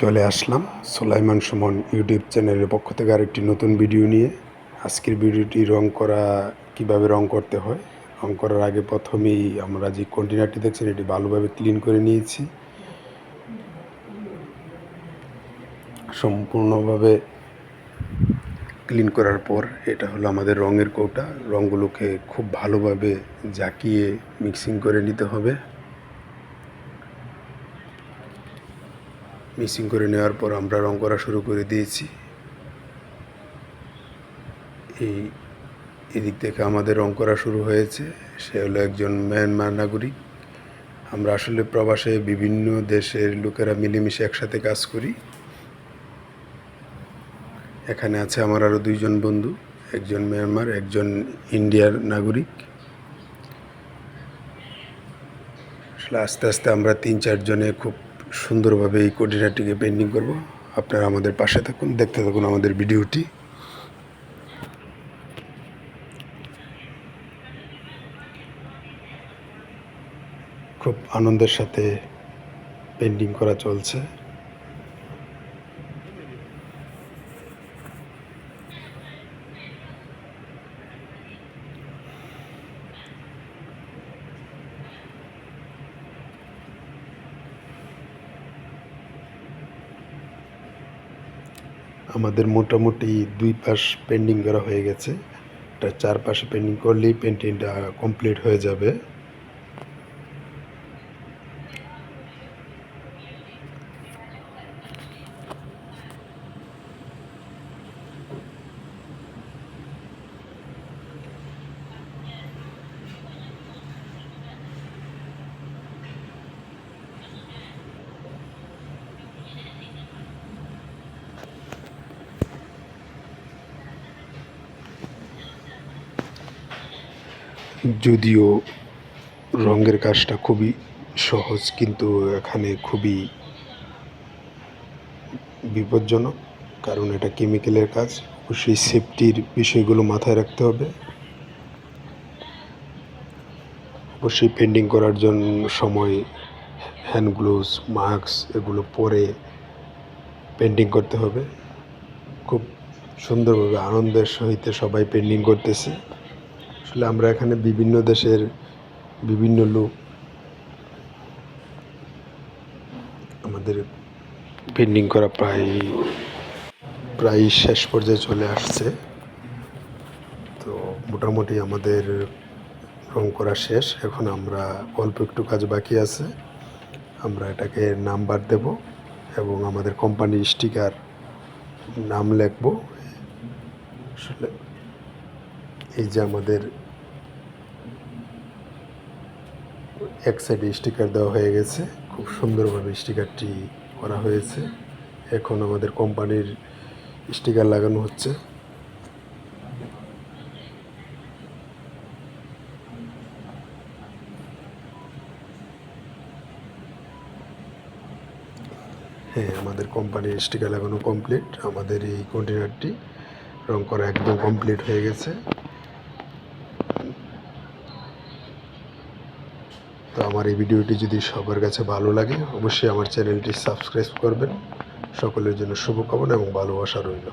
চলে আসলাম সোলাইমান সুমন ইউটিউব চ্যানেলের পক্ষ থেকে আরেকটি নতুন ভিডিও নিয়ে। আজকের ভিডিওটি রং করা, কীভাবে রং করতে হয়? রং করার আগে প্রথমেই আমরা যে কন্টেনারটি দেখছেন, এটি ভালোভাবে ক্লিন করে নিয়েছি। সম্পূর্ণভাবে ক্লিন করার পর এটা হলো আমাদের রঙের কৌটা। রঙগুলোকে খুব ভালোভাবে জাকিয়ে মিক্সিং করে নিতে হবে। মিক্সিং করে নেওয়ার পর আমরা রং করা শুরু করে দিয়েছি। এই এদিক থেকে আমাদের রং করা শুরু হয়েছে। সে হলো একজন মায়ানমার নাগরিক। আমরা আসলে প্রবাসে বিভিন্ন দেশের লোকেরা মিলেমিশে একসাথে কাজ করি। এখানে আছে আমার আরও দুইজন বন্ধু, একজন মিয়ানমার, একজন ইন্ডিয়ার নাগরিক। আসলে আস্তে আস্তে আমরা তিন চারজনে খুব সুন্দরভাবে এই কোডিনাটিকে পেন্টিং করব। আপনারা আমাদের পাশে থাকুন, দেখতে থাকুন আমাদের ভিডিওটি। খুব আনন্দের সাথে পেন্টিং করা চলছে। আমাদের মোটামুটি দুই পাশ পেন্ডিং করা হয়ে গেছে। এটা চার পাশে পেন্ডিং করলেই পেন্টিংটা কমপ্লিট হয়ে যাবে। যদিও রঙের কাজটা খুবই সহজ, কিন্তু এখানে খুবই বিপজ্জনক, কারণ এটা কেমিক্যালের কাজ। অবশ্যই সেফটির বিষয়গুলো মাথায় রাখতে হবে। অবশ্যই পেন্টিং করার জন্য সময় হ্যান্ড গ্লোভস মাস্ক এগুলো পরে পেন্টিং করতে হবে। খুব সুন্দরভাবে আনন্দের সহিত সবাই পেন্টিং করতেছে। আসলে আমরা এখানে বিভিন্ন দেশের বিভিন্ন লোক আমাদের পেন্ডিং করা প্রায় প্রায় শেষ পর্যায়ে চলে আসছে। তো মোটামুটি আমাদের রং করা শেষ। এখন আমরা অল্প একটু কাজ বাকি আছে। আমরা এটাকে নাম্বার দেব এবং আমাদের কোম্পানির স্টিকার নাম লিখব। আসলে যে আমাদের এক সাইডে স্টিকার দেওয়া হয়ে গেছে। খুব সুন্দরভাবে স্টিকারটি করা হয়েছে। এখন আমাদের কোম্পানির স্টিকার লাগানো হচ্ছে। হ্যাঁ আমাদের কোম্পানির স্টিকার লাগানো কমপ্লিট আমাদের এই কন্টেনারটি রং করা একদম কমপ্লিট হয়ে গেছে। তো আমার এই ভিডিওটি যদি সবার কাছে ভালো লাগে, অবশ্যই আমার চ্যানেলটি সাবস্ক্রাইব করবেন। সকলের জন্য শুভকামনা এবং ভালোবাসা রইল।